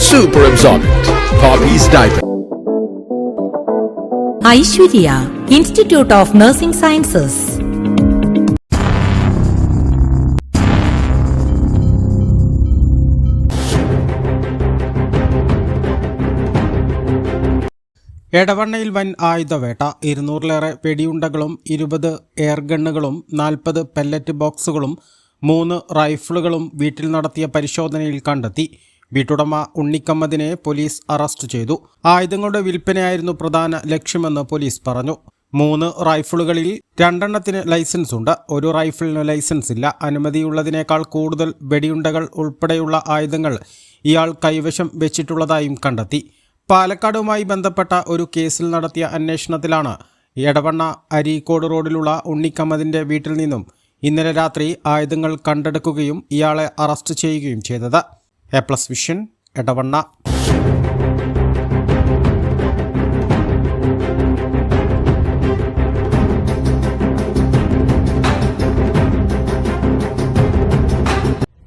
Super absorbent. Hobbies diaper. Aishwarya Institute of Nursing Sciences എടവണ്ണയിൽ വൻ ആയുധവേട്ട ഇരുന്നൂറിലേറെ വെടിയുണ്ടകളും ഇരുപത് എയർഗണ്ണുകളും നാൽപ്പത് പെല്ലറ്റ് ബോക്സുകളും മൂന്ന് റൈഫിളുകളും വീട്ടിൽ നടത്തിയ പരിശോധനയിൽ കണ്ടെത്തി വീട്ടുടമ ഉണ്ണിക്കമ്മദിനെ പോലീസ് അറസ്റ്റ് ചെയ്തു. ആയുധങ്ങളുടെ വിൽപ്പനയായിരുന്നു പ്രധാന ലക്ഷ്യമെന്ന് പോലീസ് പറഞ്ഞു. മൂന്ന് റൈഫിളുകളിൽ രണ്ടെണ്ണത്തിന് ലൈസൻസ് ഉണ്ട് ഒരു റൈഫിളിന് ലൈസൻസ് ഇല്ല അനുമതിയുള്ളതിനേക്കാൾ കൂടുതൽ വെടിയുണ്ടകൾ ഉൾപ്പെടെയുള്ള ആയുധങ്ങൾ ഇയാൾ കൈവശം വെച്ചിട്ടുള്ളതായും കണ്ടെത്തി. പാലക്കാടുമായി ബന്ധപ്പെട്ട ഒരു കേസിൽ നടത്തിയ അന്വേഷണത്തിലാണ് എടവണ്ണ അരീക്കോട് റോഡിലുള്ള ഉണ്ണിക്കമ്മതിന്റെ വീട്ടിൽ നിന്നും ഇന്നലെ രാത്രി ആയുധങ്ങൾ കണ്ടെടുക്കുകയും ഇയാളെ അറസ്റ്റ് ചെയ്യുകയും ചെയ്തത്. A Plus Vision Edavanna.